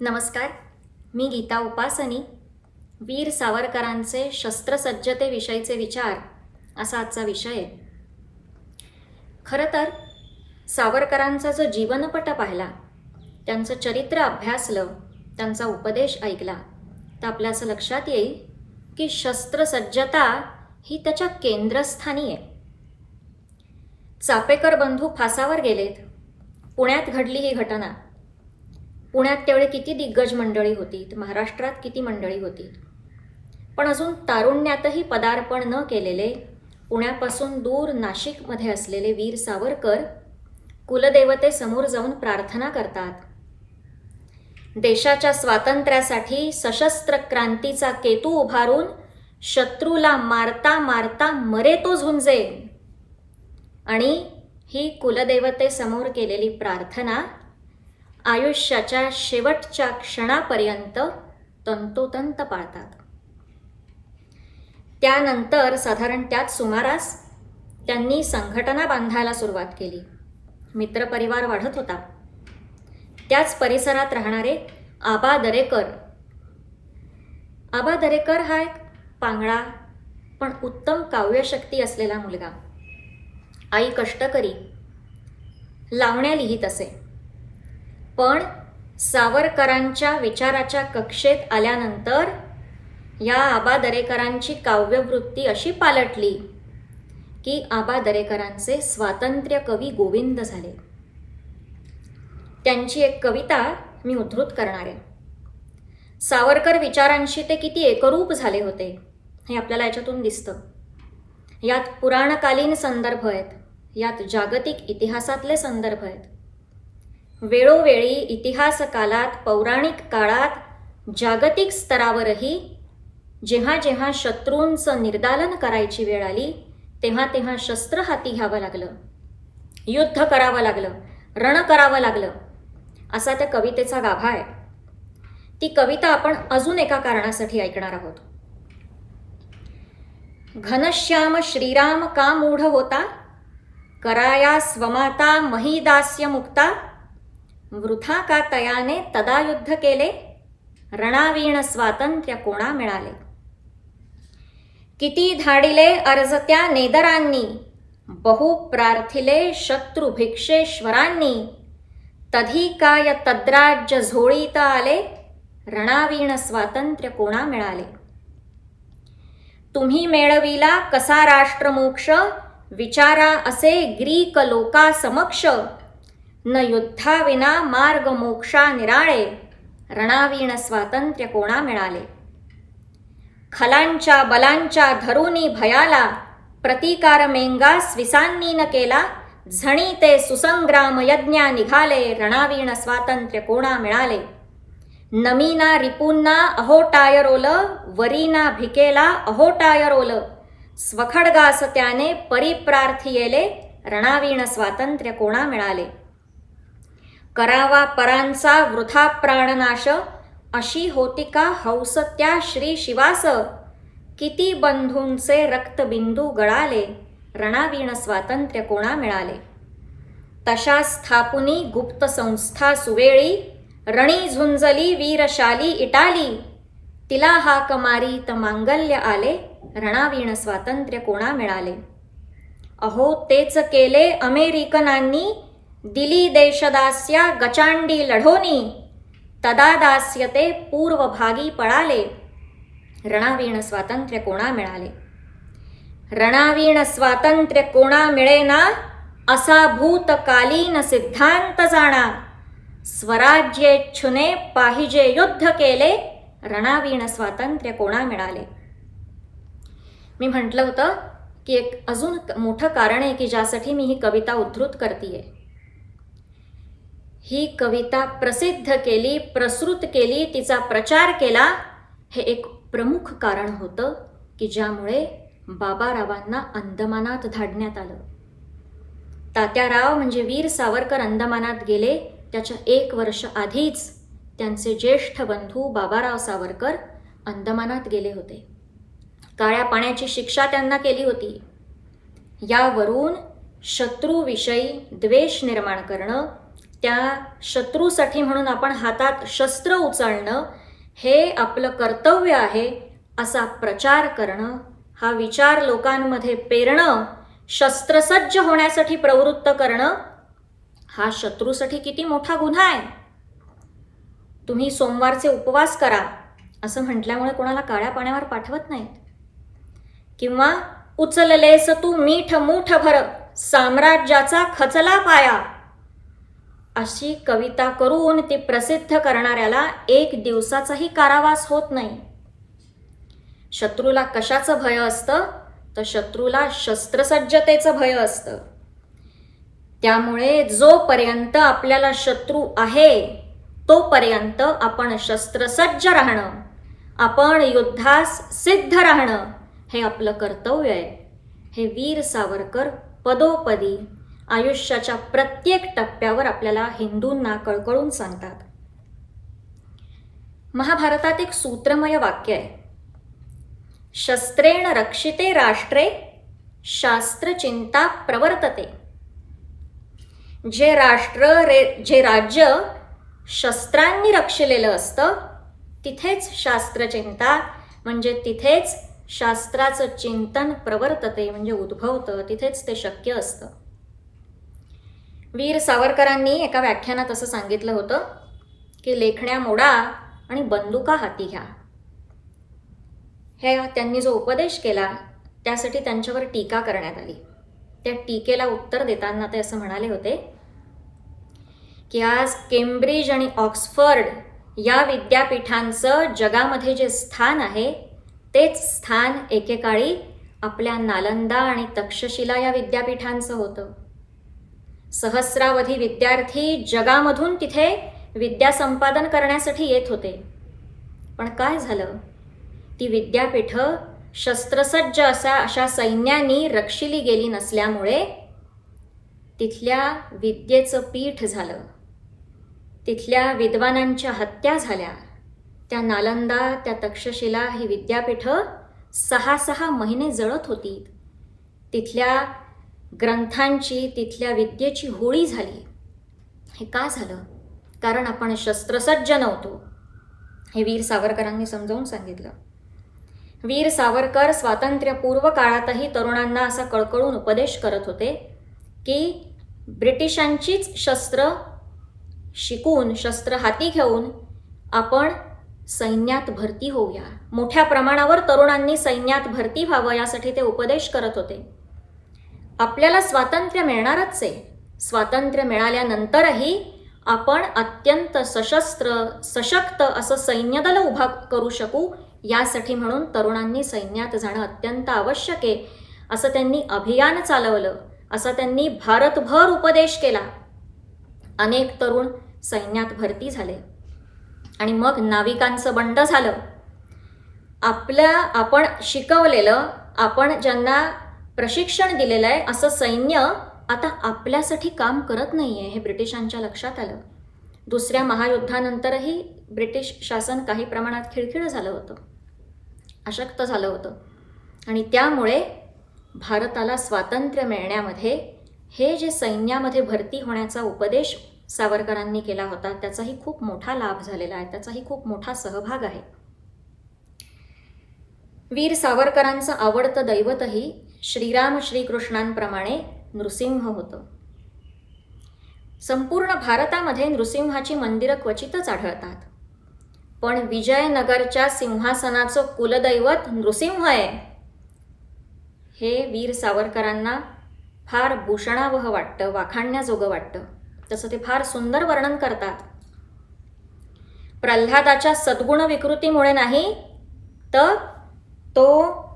नमस्कार मी गीता उपासनी वीर सावरकरांचे शस्त्रसज्जतेविषयीचे विचार असा आजचा विषय आहे. खरं तर सावरकरांचा जो जीवनपट पाहिला त्यांचं चरित्र अभ्यासलं त्यांचा उपदेश ऐकला तर आपल्या असं लक्षात येईल की शस्त्रसज्जता ही त्याच्या केंद्रस्थानी आहे. चापेकर बंधू फासावर गेलेत. पुण्यात घडली ही घटना. पुण्यात तेवढे किती दिग्गज मंडळी होती महाराष्ट्रात किती मंडळी होती. पण अजून तारुण्यातही पदार्पण न केलेले पुण्यापासून दूर नाशिकमध्ये असलेले वीर सावरकर कुलदेवतेसमोर जाऊन प्रार्थना करतात. देशाच्या स्वातंत्र्यासाठी सशस्त्र क्रांतीचा केतू उभारून शत्रूला मारता मारता मरे तो झुंजे. आणि ही कुलदेवतेसमोर केलेली प्रार्थना आयुष्याच्या शेवटच्या क्षणापर्यंत तंतोतंत पाळतात. त्यानंतर साधारण त्याच सुमारास त्यांनी संघटना बांधायला सुरुवात केली. मित्रपरिवार वाढत होता. त्याच परिसरात राहणारे आबा दरेकर. आबा दरेकर हा एक पांगळा पण उत्तम काव्यशक्ती असलेला मुलगा. आई कष्टकरी. लावण्या लिहित असे. पण सावरकरांच्या विचाराच्या कक्षेत आल्यानंतर या आबा दरेकरांची काव्यवृत्ती अशी पालटली की आबा दरेकरांचे स्वातंत्र्य कवी गोविंद झाले. त्यांची एक कविता मी उद्धृत करणार आहे. सावरकर विचारांशी ते किती एकरूप झाले होते हे आपल्याला याच्यातून दिसतं. यात पुराणकालीन संदर्भ आहेत यात जागतिक इतिहासातले संदर्भ आहेत. वेळोवेळी इतिहास कालात पौराणिक काळात जागतिक स्तरावरही जेव्हा जेव्हा शत्रूंचं निर्दालन करायची वेळ आली तेव्हा तेव्हा शस्त्र हाती घ्यावं लागलं. युद्ध करावं लागलं. रण करावं लागलं. असा त्या कवितेचा गाभा आहे. ती कविता आपण अजून एका कारणासाठी ऐकणार आहोत. घनश्याम श्रीराम का मूढ होता? कराया स्वमाता महिदास्य मुक्ता वृथा का तयाने तदा युद्ध केले रणावीण स्वातंत्र्य कोणा मिळाले? किती धाडिले अर्जत्या नेदरांनी बहु प्रार्थिले शत्रु भिक्षेश्वरांनी तधी काय तद्राज्य झोळीत आले रणावीण स्वातंत्र्य कोणा मिळाले? तुम्ही मेळविला कसा राष्ट्रमोक्ष विचारा असे ग्रीक लोका समक्ष न युद्धाविना मार्ग मोक्षा निराळे रणावीण स्वातंत्र्य कोणा मिळाले? खलांच्या बलांच्या धरुनी भयाला प्रतिकार मेंगा स्विसांनी न केला झणी ते सुसंग्राम यज्ञा निघाले रणावीण स्वातंत्र्य कोणा मिळाले? नमीना रिपूंना अहो टायरोल वरीना भिकेला अहो टायरोल स्वखडगास त्याने परिप्रार्थियेले रणावीण स्वातंत्र्य कोणा मिळाले? करावा परांचा वृथा प्राणनाश अशी होती का हौस त्या श्री शिवास? किती बंधूंचे रक्तबिंदू गळाले रणावीण स्वातंत्र्य कोणा मिळाले? तशा स्थापुनी गुप्त संस्था सुवेळी रणी झुंजली वीरशाली इटाली तिला हाक मारीत मांगल्य आले रणावीण स्वातंत्र्य कोणा मिळाले? अहो तेच केले अमेरिकनांनी दिली देशदास्या गचांडी लढोनी तदा दास्यते पूर्वभागी पळाले. रणावीण स्वातंत्र्य कोणा मिळाले? रणावीण स्वातंत्र्य कोणा मिळेना? असा भूतकालीन सिद्धांत जाणा. स्वराज्येच्छुने पाहिजे युद्ध केले रणावीण स्वातंत्र्य कोणा मिळाले? मी म्हटलं होतं की एक अजून मोठं कारण आहे की ज्यासाठी मी ही कविता उद्धृत करते ही कविता प्रसिद्ध केली प्रसृत केली तिचा प्रचार केला. हे एक प्रमुख कारण होतं की ज्यामुळे बाबारावांना अंदमानात धाडण्यात आलं. तात्याराव म्हणजे वीर सावरकर अंदमानात गेले. त्याच्या एक वर्ष आधीच त्यांचे ज्येष्ठ बंधू बाबाराव सावरकर अंदमानात गेले होते. काळ्या पाण्याची शिक्षा त्यांना केली होती. यावरून शत्रूविषयी द्वेष निर्माण करणं त्या शत्रूसाठी म्हणून आपण हातात शस्त्र उचलणं हे आपलं कर्तव्य आहे असा प्रचार करणं हा विचार लोकांमध्ये पेरणं शस्त्रसज्ज होण्यासाठी प्रवृत्त करणं हा शत्रूसाठी किती मोठा गुन्हा आहे. तुम्ही सोमवारचे उपवास करा असं म्हटल्यामुळे कोणाला काळ्या पाण्यावर पाठवत नाहीत. किंवा उचललेस तू मीठ मूठ भर साम्राज्याचा खचला पाया. अशी कविता करून ती प्रसिद्ध करणाऱ्याला एक दिवसाचाही कारावास होत नाही. शत्रूला कशाचं भय असतं? तर शत्रूला शस्त्रसज्जतेचं भय असतं. त्यामुळे जोपर्यंत आपल्याला शत्रू आहे तोपर्यंत आपण शस्त्रसज्ज राहणं आपण युद्धास सिद्ध राहणं हे आपलं कर्तव्य आहे. हे वीर सावरकर पदोपदी आयुष्याच्या प्रत्येक टप्प्यावर आपल्याला हिंदूंना कळकळून सांगतात. महाभारतात एक सूत्रमय वाक्य आहे. शस्त्रेण रक्षिते राष्ट्रे शास्त्रचिंता प्रवर्तते. जे राष्ट्र रे जे राज्य शस्त्रांनी रक्षलेलं असतं तिथेच शास्त्रचिंता म्हणजे तिथेच शास्त्राचं चिंतन प्रवर्तते म्हणजे उद्भवतं तिथेच ते शक्य असतं. वीर सावरकरांनी एका व्याख्यानात असं सांगितलं होतं की लेखण्या मोडा आणि बंदुका हाती घ्या. हे त्यांनी जो उपदेश केला त्यासाठी त्यांच्यावर टीका करण्यात आली. त्या टीकेला उत्तर देताना ते असं म्हणाले होते की आज केम्ब्रिज आणि ऑक्सफर्ड या विद्यापीठांचं जगामध्ये जे स्थान आहे तेच स्थान एकेकाळी आपल्या नालंदा आणि तक्षशिला या विद्यापीठांचं होतं. सहस्रावधी विद्यार्थी जगामधून तिथे विद्या संपादन करण्यासाठी येत होते. पण काय झालं? ती विद्यापीठं शस्त्रसज्ज असा अशा सैन्यानी रक्षिली गेली नसल्यामुळे तिथल्या विद्येचं पीठ झालं. तिथल्या विद्वानांच्या हत्या झाल्या. त्या नालंदा त्या तक्षशिला ही विद्यापीठं सहा सहा महिने जळत होती. तिथल्या ग्रंथांची तिथल्या विद्येची होळी झाली. हे का झालं? कारण आपण शस्त्रसज्ज नव्हतो हे वीर सावरकरांनी समजावून सांगितलं. वीर सावरकर स्वातंत्र्यपूर्व काळातही तरुणांना असा कळकळून उपदेश करत होते की ब्रिटिशांचीच शस्त्र शिकून शस्त्र हाती घेऊन आपण सैन्यात भरती होऊया. मोठ्या प्रमाणावर तरुणांनी सैन्यात भरती व्हावं यासाठी ते उपदेश करत होते. आपल्याला स्वातंत्र्य मिळणारच आहे. स्वातंत्र्य मिळाल्यानंतरही आपण अत्यंत सशस्त्र सशक्त असं सैन्यदल उभा करू शकू यासाठी म्हणून तरुणांनी सैन्यात जाणं अत्यंत आवश्यक आहे असं त्यांनी अभियान चालवलं असा त्यांनी भारतभर उपदेश केला. अनेक तरुण सैन्यात भरती झाले. आणि मग नाविकांचं बंड झालं. आपल्या आपण शिकवलेलं आपण ज्यांना प्रशिक्षण दिलेलं आहे असं सैन्य आता आपल्यासाठी काम करत नाही आहे हे ब्रिटिशांच्या लक्षात आलं. दुसऱ्या महायुद्धानंतरही ब्रिटिश शासन काही प्रमाणात खिळखिळ झालं होतं. अशक्त झालं होतं. आणि त्यामुळे भारताला स्वातंत्र्य मिळण्यामध्ये हे जे सैन्यामध्ये भरती होण्याचा उपदेश सावरकरांनी केला होता त्याचाही खूप मोठा लाभ झालेला आहे त्याचाही खूप मोठा सहभाग आहे. वीर सावरकरांचं आवडतं दैवतही श्रीराम श्रीकृष्णांप्रमाणे नृसिंह होतं. संपूर्ण भारतामध्ये नृसिंहाची मंदिरं क्वचितच आढळतात. पण विजयनगरच्या सिंहासनाचं कुलदैवत नृसिंह आहे. हे वीर सावरकरांना फार भूषणावह वाटतं वाखाणण्याजोगं वाटतं. तसं ते फार सुंदर वर्णन करतात. प्रल्हादाच्या सद्गुण विकृतीमुळे नाही तर तो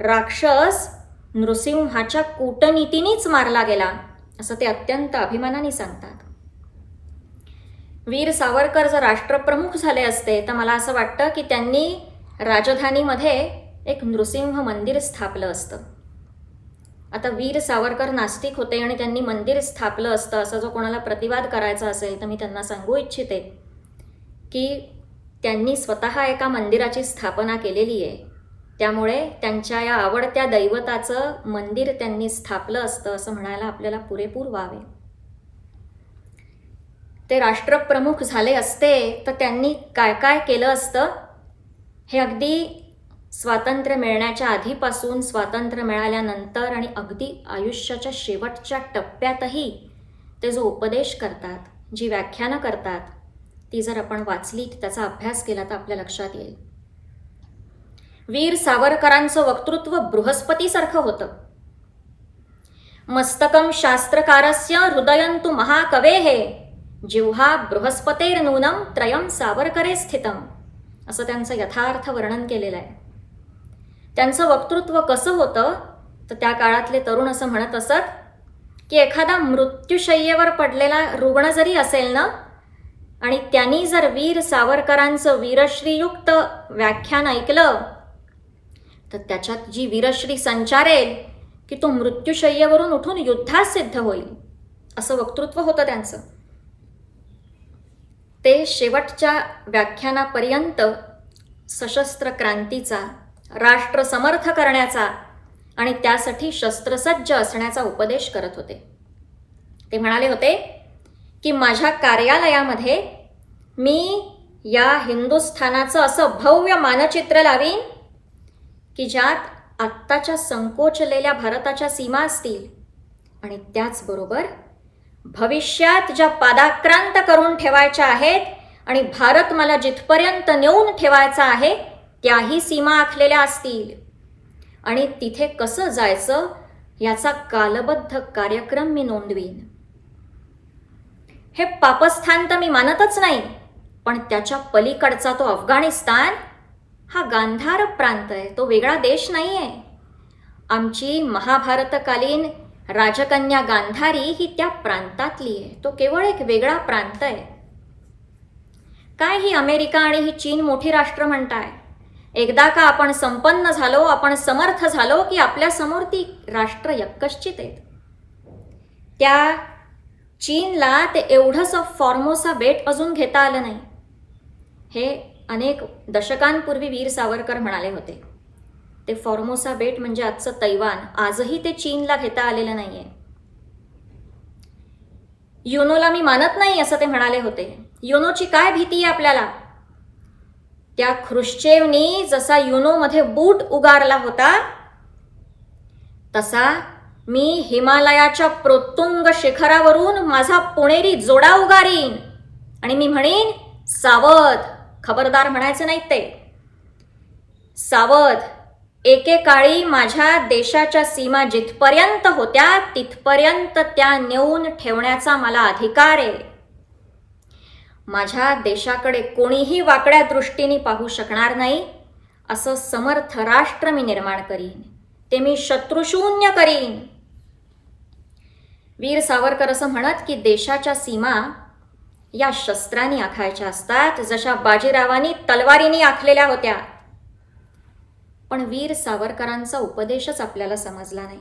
राक्षस नृसिंहाच्या कूटनीतीनेच मारला गेला असं ते अत्यंत अभिमानाने सांगतात. वीर सावरकर जर राष्ट्रप्रमुख झाले असते तर मला असं वाटतं की त्यांनी राजधानीमध्ये एक नृसिंह मंदिर स्थापलं असतं. आता वीर सावरकर नास्तिक होते आणि त्यांनी मंदिर स्थापलं असतं असं जो कोणाला प्रतिवाद करायचा असेल तर मी त्यांना सांगू इच्छिते की त्यांनी स्वतः एका मंदिराची स्थापना केलेली आहे. त्यामुळे त्यांच्या या आवडत्या दैवताचं मंदिर त्यांनी स्थापलं असतं असं म्हणायला आपल्याला पुरेपूर व्हावे ते राष्ट्रप्रमुख झाले असते तर त्यांनी काय काय केलं असतं? हे अगदी स्वातंत्र्य मिळण्याच्या आधीपासून स्वातंत्र्य मिळाल्यानंतर आणि अगदी आयुष्याच्या शेवटच्या टप्प्यातही ते जो उपदेश करतात जी व्याख्यानं करतात ती जर आपण वाचली त्याचा अभ्यास केला तर आपल्या लक्षात येईल. वीर सावरकरांचं वक्तृत्व बृहस्पतीसारखं होतं. मस्तकम शास्त्रकारस्य हृदयंतु महाकवे हे जिव्हा बृहस्पतेर्नूनं त्रयम सावरकरे स्थितम. असं त्यांचं यथार्थ वर्णन केलेलं आहे. त्यांचं वक्तृत्व कसं होतं? तर त्या काळातले तरुण असं म्हणत असत की एखादा मृत्यूशय्येवर पडलेला रुग्ण जरी असेल ना आणि त्यांनी जर वीर सावरकरांचं वीरश्रीयुक्त व्याख्यान ऐकलं तर त्याच्यात जी वीरश्री संचारेल की तो मृत्यूशय्येवरून उठून युद्धात सिद्ध होईल असं वक्तृत्व होतं त्यांचं. ते शेवटच्या व्याख्यानापर्यंत सशस्त्र क्रांतीचा राष्ट्र समर्थ करण्याचा आणि त्यासाठी शस्त्रसज्ज असण्याचा उपदेश करत होते. ते म्हणाले होते की माझ्या कार्यालयामध्ये मी या हिंदुस्थानाचं असं भव्य मानचित्र लावीन की ज्यात आत्ताच्या संकोचलेल्या भारताच्या सीमा असतील. आणि त्याचबरोबर भविष्यात ज्या पादाक्रांत करून ठेवायच्या आहेत आणि भारत मला जिथपर्यंत नेऊन ठेवायचा आहे त्याही सीमा आखलेल्या असतील. आणि तिथे कसं जायचं याचा कालबद्ध कार्यक्रम मी नोंदवीन. हे पापस्थान तर मी मानतच नाही पण त्याच्या पलीकडचा तो अफगाणिस्तान हा गांधार प्रांत आहे. तो वेगळा देश नाही आहे आमची महाभारतकालीन राजकन्या गांधारी ही त्या प्रांतातली आहे. तो केवळ एक वेगळा प्रांत आहे. काय ही अमेरिका आणि ही चीन मोठी राष्ट्र म्हणताय? एकदा का आपण संपन्न झालो आपण समर्थ झालो की आपल्यासमोर ती राष्ट्र यक्कश्चित आहेत? त्या चीनला ते एवढंसं फॉर्मोसा बेट अजून घेता आलं नाही. हे अनेक दशकांपूर्वी वीर सावरकर म्हणाले होते. ते फॉर्मोसा बेट म्हणजे आजचं तैवान. आजही ते चीनला घेता आलेलं नाहीये. युनोला मी मानत नाही असं ते म्हणाले होते. युनोची काय भीती आहे आपल्याला? त्या ख्रुश्चेवनी जसा युनोमध्ये बूट उगारला होता तसा मी हिमालयाच्या प्रोत्तुंग शिखरावरून माझा पुणेरी जोडा उगारीन. आणि मी म्हणेन सावध. खबरदार म्हणायचं नाहीत ते. सावध. एकेकाळी माझ्या देशाच्या सीमा जिथपर्यंत होत्या तिथपर्यंत त्या नेऊन ठेवण्याचा मला अधिकार आहे. माझ्या देशाकडे कोणीही वाकड्या दृष्टीने पाहू शकणार नाही असं समर्थ राष्ट्र मी निर्माण करीन. ते मी शत्रुशून्य करीन. वीर सावरकर असं म्हणत की देशाच्या सीमा या शस्त्रांनी आखायच्या असतात जशा बाजीरावांनी तलवारीने आखलेल्या होत्या. पण वीर सावरकरांचा उपदेशच आपल्याला समजला नाही.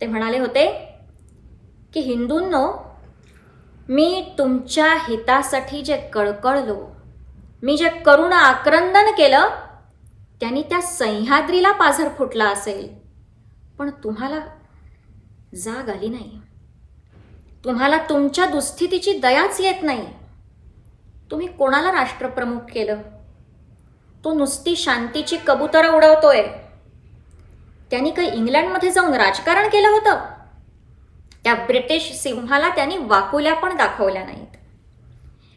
ते म्हणाले होते की हिंदूंनो मी तुमच्या हितासाठी जे कळकळलो मी जे करुण आक्रंदन केलं त्यांनी त्या सह्याद्रीला पाझर फुटला असेल. पण तुम्हाला जाग आली नाही. तुम्हाला तुमच्या दुस्थितीची दयाच येत नाही. तुम्ही कोणाला राष्ट्रप्रमुख केलं? तो नुसती शांतीची कबुतरं उडवतोय. त्यांनी काही इंग्लंडमध्ये जाऊन राजकारण केलं होतं? त्या ब्रिटिश सिंहाला त्यांनी वाकुल्या पण दाखवल्या नाहीत.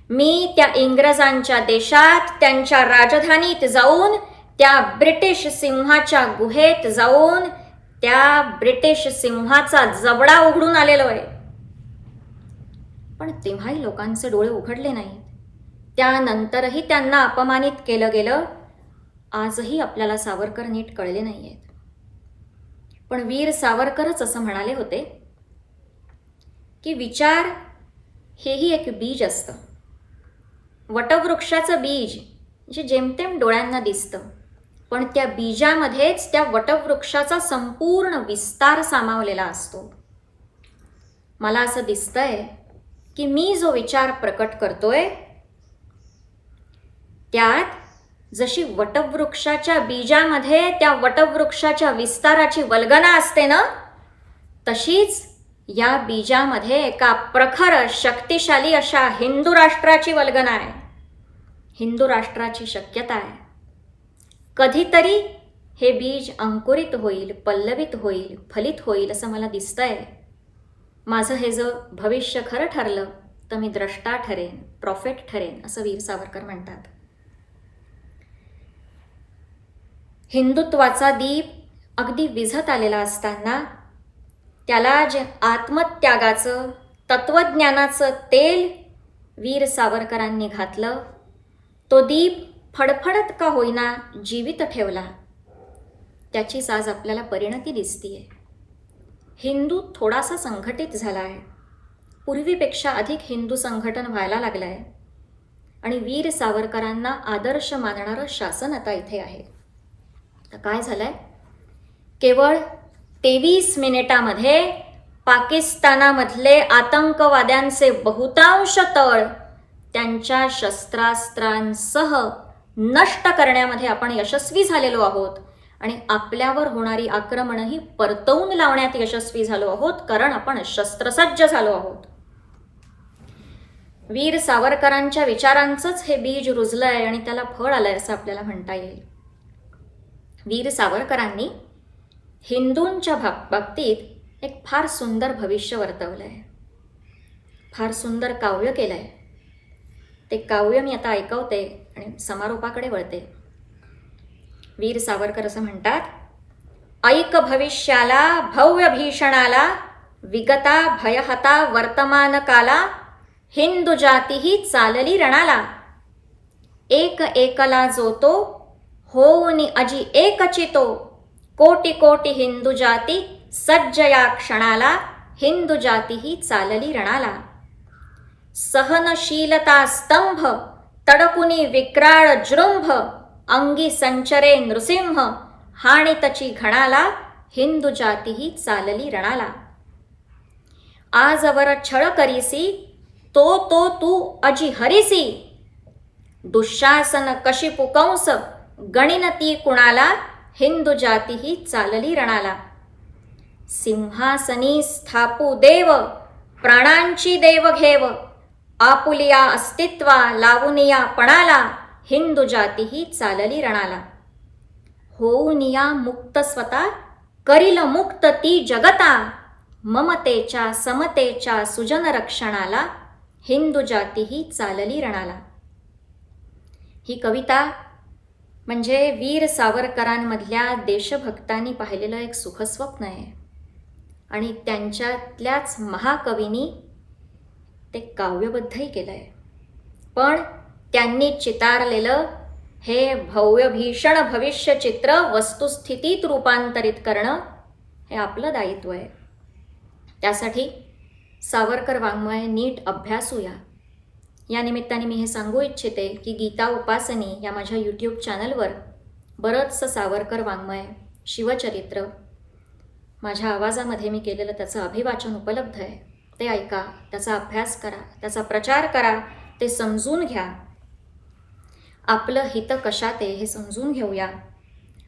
मी त्या इंग्रजांच्या देशात त्यांच्या राजधानीत जाऊन त्या ब्रिटिश सिंहाच्या गुहेत जाऊन त्या ब्रिटिश सिंहाचा जबडा उघडून आलेलो आहे पण तेव्हाही लोकांचे डोळे उघडले नाहीत. त्यानंतरही त्यांना अपमानित केलं गेलं. आजही आपल्याला सावरकर नीट कळले नाही आहेत पण वीर सावरकरच असं म्हणाले होते की विचार हेही एक बीज असतं. वटवृक्षाचं बीज जे जेमतेम डोळ्यांना दिसतं पण त्या बीजामध्येच त्या वटवृक्षाचा संपूर्ण विस्तार सामावलेला असतो. मला असं दिसतंय की मी जो विचार प्रकट करतोय त्यात जशी वटवृक्षाच्या बीजामध्ये त्या वटवृक्षाच्या विस्ताराची वल्गना असते ना तशीच या बीजामध्ये एका प्रखर शक्तिशाली अशा हिंदू राष्ट्राची वल्गना आहे. हिंदू राष्ट्राची शक्यता आहे. कधीतरी हे बीज अंकुरित होईल पल्लवित होईल फलित होईल असं मला दिसतंय. माझं हे जर भविष्य खरं ठरलं तर मी द्रष्टा ठरेन प्रॉफिट ठरेन असं वीर सावरकर म्हणतात. हिंदुत्वाचा दीप अगदी विझत आलेला असताना त्याला जे आत्मत्यागाचं तत्वज्ञानाचं तेल वीर सावरकरांनी घातलं तो दीप फडफडत का होईना जीवित ठेवला त्याचीच आज आपल्याला परिणती दिसतीये. हिंदू थोडासा संघटित झाला आहे पूर्वीपेक्षा अधिक हिंदू संघटन व्हायला लागलं आहे आणि वीर सावरकरांना आदर्श मानणारं शासन आता इथे आहे. तर काय आहे केवळ तेवीस मिनिटामध्ये पाकिस्तानामधले आतंकवाद्यांचे बहुतांश तळ त्यांच्या शस्त्रास्त्रांसह नष्ट करण्यामध्ये आपण यशस्वी झालेलो आहोत. आणि आपल्यावर होणारी आक्रमणही परतवून लावण्यात यशस्वी झालो आहोत कारण आपण शस्त्रसज्ज झालो आहोत. वीर सावरकरांच्या विचारांचंच हे बीज रुजलंय आणि त्याला फळ आलंय असं आपल्याला म्हणता येईल. वीर सावरकरांनी हिंदूंच्या भा बाबतीत एक फार सुंदर भविष्य वर्तवलं आहे फार सुंदर काव्य केलं आहे ते काव्य मी आता ऐकवते आणि समारोपाकडे वळते. वीर सावरकर असं म्हणतात. ऐक भविष्याला भव्य भीषणाला विगता भयहता वर्तमान काला हिंदू जातीही चालली रणाला. एक एकला जो तो होऊनी अजी एकचितो. कोटी कोटी हिंदू जाती सज्ज या क्षणाला हिंदू जाती ही चालली रणाला. सहनशीलता स्तंभ तडकुनी विक्राळ जृंभ अंगी संचरे नृसिंह हाणितची घणाला हिंदू जातीही चालली रणाला. आजवर छळ करीसी तो तो तू अजी हरिसी. दुःशासन कशी पुकंस गणिनती कुणाला हिंदू जातीही चालली रणाला. सिंहासनी स्थापू देव प्राणांची देव घेव आपुलिया अस्तित्वा लावुनिया पणाला. हिंदू जातीही चालली रणाला. होऊनिया मुक्त स्वता करील मुक्त ती जगता. ममतेच्या समतेच्या सुजन रक्षणाला हिंदू जाती ही चालली रणाला. ही कविता म्हणजे वीर सावरकरांमधल्या देशभक्तांनी पाहिलेलं एक सुखस्वप्न आहे. आणि त्यांच्यातल्याच महाकवींनी ते काव्यबद्धही केलं आहे पण त्यांनी चितारलेलं हे भव्य भीषण भविष्य चित्र वस्तुस्थितीत रूपांतरित करणं हे आपलं दायित्व आहे. त्यासाठी सावरकर वाङ्मय नीट अभ्यासूया. या निमित्ताने मी हे सांगू इच्छिते की गीता उपासनी या माझ्या यूट्यूब चॅनलवर बरंचसं सावरकर वाङ्मय शिवचरित्र माझ्या आवाजामध्ये मी केलेलं त्याचं अभिवाचन उपलब्ध आहे. ते ऐका त्याचा अभ्यास करा त्याचा प्रचार करा ते समजून घ्या. आपलं हित कशात आहे हे समजून घेऊया.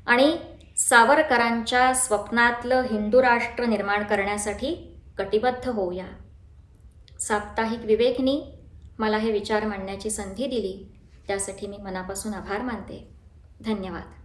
आणि सावरकरांच्या स्वप्नातलं हिंदू राष्ट्र निर्माण करण्यासाठी कटिबद्ध होऊया. साप्ताहिक विवेकनी मला हे विचार मांडण्याची संधी दिली. त्यासाठी मी मनापासून आभार मानते. धन्यवाद.